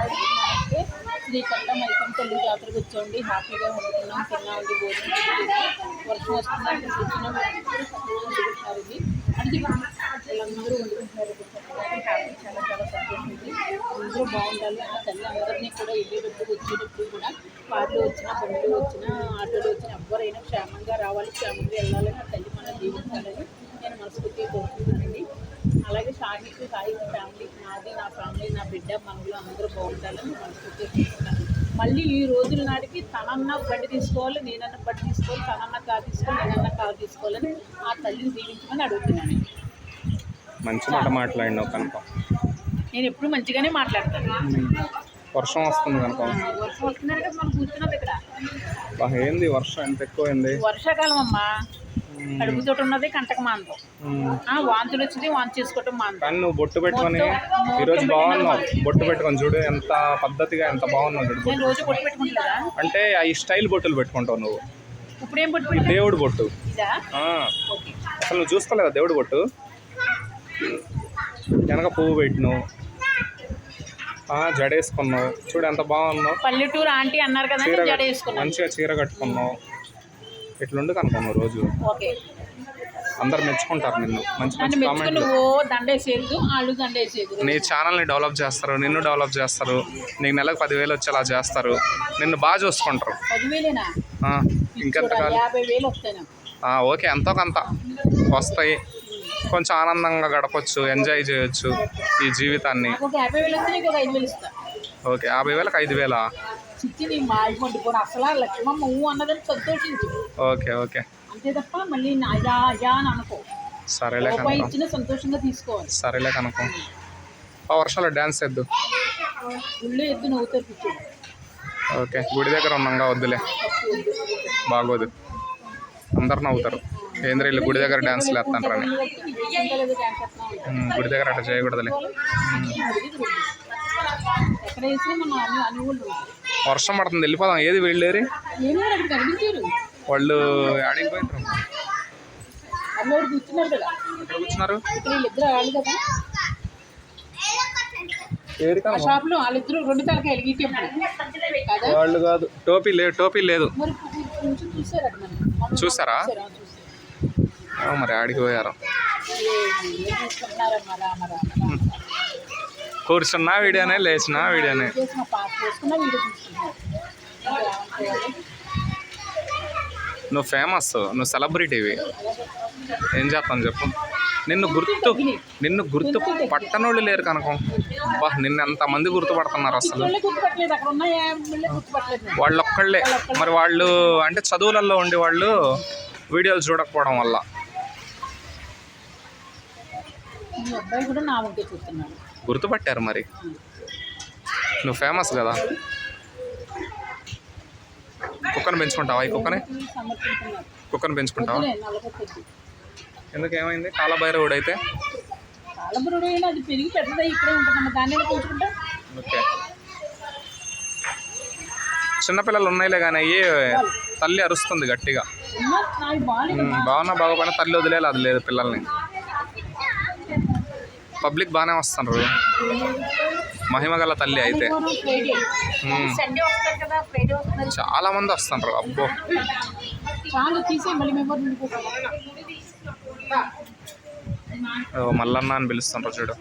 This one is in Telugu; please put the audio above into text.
నమస్తే శ్రీకంఠ మైకం తల్లి జాతరకు వచ్చండి హ్యాపీగా వండుకున్నాం తిన్నామండి భోజనం వర్షం వస్తుందని కూర్చున్నాం వండుకుంటున్నారు ఇది వీళ్ళందరూ వండుకుంటున్నారు హ్యాపీ చాలా చాలా సంతోషం ఉంది అందరూ బాగుండాలి ఆ తల్లి అందరినీ కూడా వెళ్ళేటప్పుడు వచ్చేటప్పుడు కూడా కార్లు వచ్చినా బండ్లు వచ్చినా ఆటోలు వచ్చినా ఎవరైనా క్షేమంగా రావాలి క్షేమంగా వెళ్ళాలని ఆ తల్లి మనం జీవించాలని నేను మనస్ఫూర్తిగా కోరుకుంటున్నానండి అలాగే సాహిత్య సాహిత్య ఫ్యామిలీ నాది నా ఫ్యామిలీ నా బిడ్డ మనలో అందరూ బాగుండాలని మనస్ఫూర్తిగా మళ్ళీ ఈ రోజుల నాటికి తనన్న బండి తీసుకోవాలి నేనన్న బండి తీసుకోవాలి తనన్న కారు తీసుకోవాలి నేనన్న కారు తీసుకోవాలని ఆ తల్లిని దీవించమని అడుగుతున్నాను. మంచి మాట మాట్లాడినావు కనుక. నేను ఎప్పుడు మంచిగానే మాట్లాడతాను. వర్షం వస్తుంది కనుక. వర్షం వస్తున్నారు కదా మనం కూర్చున్నది ఇక్కడ. ఏంది వర్షం? ఎంత ఎక్కువైంది? వర్షాకాలం అమ్మా. కడుపు తోటి ఉన్నది కంటక మాందం వాంతులు వచ్చింది వాంతి చేసుకోవటం మాందం కానీ నువ్వు బొట్టు పెట్టుకొని ఈరోజు బాగున్నావు. బొట్టు పెట్టుకొని చూడు ఎంత పద్ధతిగా ఎంత బాగున్నావు చూడు నేను రోజు పొట్టు పెట్టుకుంటుందా అంటే ఈ స్టైల్ బొట్టులు పెట్టుకుంటావు నువ్వు. ఇప్పుడు ఏం పెట్టా దేవుడు బొట్టు. అసలు నువ్వు చూసుకోలేదా దేవుడు బొట్టు? వెనక పువ్వు పెట్టినావు. ఆ, జడేసుకున్నావు. చూడు ఎంత బాగున్నావు పల్లెటూరు ఆంటీ అన్నారు కదా మంచిగా చీర కట్టుకున్నావు. ఇట్లుండి కనుకున్నావు రోజు. ఓకే. అందరు మెచ్చుకుంటారు నిన్ను. మంచి నన్ను మంచి మెచ్చుకుని కామెంట్లు నువ్వు దండేసేది వాళ్ళు దండేసేది నీ ఛానల్ని డెవలప్ చేస్తారు నిన్ను డెవలప్ చేస్తారు. నీకు నెలకు పదివేలు వచ్చేలా చేస్తారు. నిన్ను బాగా చూసుకుంటారు. పదివేలేనా? ఆ, ఇంకెంత చూడాలి, కాలం యాభై వేలు వస్తాయి నాకు. ఆ, ఓకే ఎంతో కొంత వస్తాయి. కొంచెం ఆనందంగా గడపచ్చు ఎంజాయ్ చేయొచ్చు ఈ జీవితాన్ని. నాకు ఒక యాభై వేలు వస్తే నీకు ఒక ఐదు వేలు ఇస్తా. ఓకే యాభై వేలకు ఐదు వేలా? చిచ్చి నీ మాడి పండుకొని అసలు ఆ లక్ష్మమ్మ ఊ అన్నదని సంతోషించు. Okay okay. అంతే తప్ప మళ్ళీ అని అనుకో. సరేలే ఇచ్చిన సంతోషంగా తీసుకోవాలి. సరేలే కనుక. ఆ వర్షాలు డ్యాన్స్ ఉళ్ళు ఎద్దు నవ్వుతారు ఓకే గుడి దగ్గర ఉన్నాగా వద్దులే. బాగోదు. అందరు నవ్వుతారు. ఏంద్ర వీళ్ళు గుడి దగ్గర డ్యాన్స్లు వేస్తాంటారని ఉమ్, గుడి దగ్గర అట్లా చేయకూడదులే. వర్షం పడుతుంది వెళ్ళిపోదాం. ఏది వెళ్ళేరి వాళ్ళు ఆడికి కూర్చున్నారు? వీళ్ళిద్దరు వాళ్ళు కదా. టోపీ లేదు టోపీ లేదు. చూసారు మరి? ఆడికి పోయారు? కూర్చున్నా వీడియోనే లేచినా వీడియోనే. నువ్వు ఫేమస్ నువ్వు సెలబ్రిటీవి ఏం చేస్తాను చెప్పు. నిన్ను గుర్తు నిన్ను గుర్తు పట్టనోళ్ళు లేరు కనుక. బా నిన్ను ఎంతమంది గుర్తుపడుతున్నారు అసలు? వాళ్ళొక్కళ్ళే. వాళ్ళు ఒక్కళ్ళే మరి వాళ్ళు అంటే చదువులలో ఉండి వాళ్ళు వీడియోలు చూడకపోవడం వల్ల. మీ అబ్బాయి కూడా నా వంకే చూస్తున్నాడు. గుర్తుపట్టారు మరి? నువ్వు ఫేమస్ కదా? కుక్కను పెంచుకుంటావా ఈ కుక్కని? కుక్కను పెంచుకుంటావా. ఎందుకు ఏమైంది కాలభైరవుడు అయితే అయినా అది పెరిగి పెద్దదై ఇక్కడే ఉంటుందమ్మా దాన్ని పెంచుకుంటా? ఓకే. చిన్నపిల్లలు ఉన్నాయిలే కానీ అయ్యి తల్లి అరుస్తుంది గట్టిగా. బాగున్నా బాగోపోయినా తల్లి వదిలేదు అది లేదు పిల్లల్ని. పబ్లిక్ బాగానే వస్తున్నారు మహిమ గల తల్లి అయితే. చాలా మంది వస్తున్నారు అబ్బో మల్లన్న అని పిలుస్తుంటారు చూడు.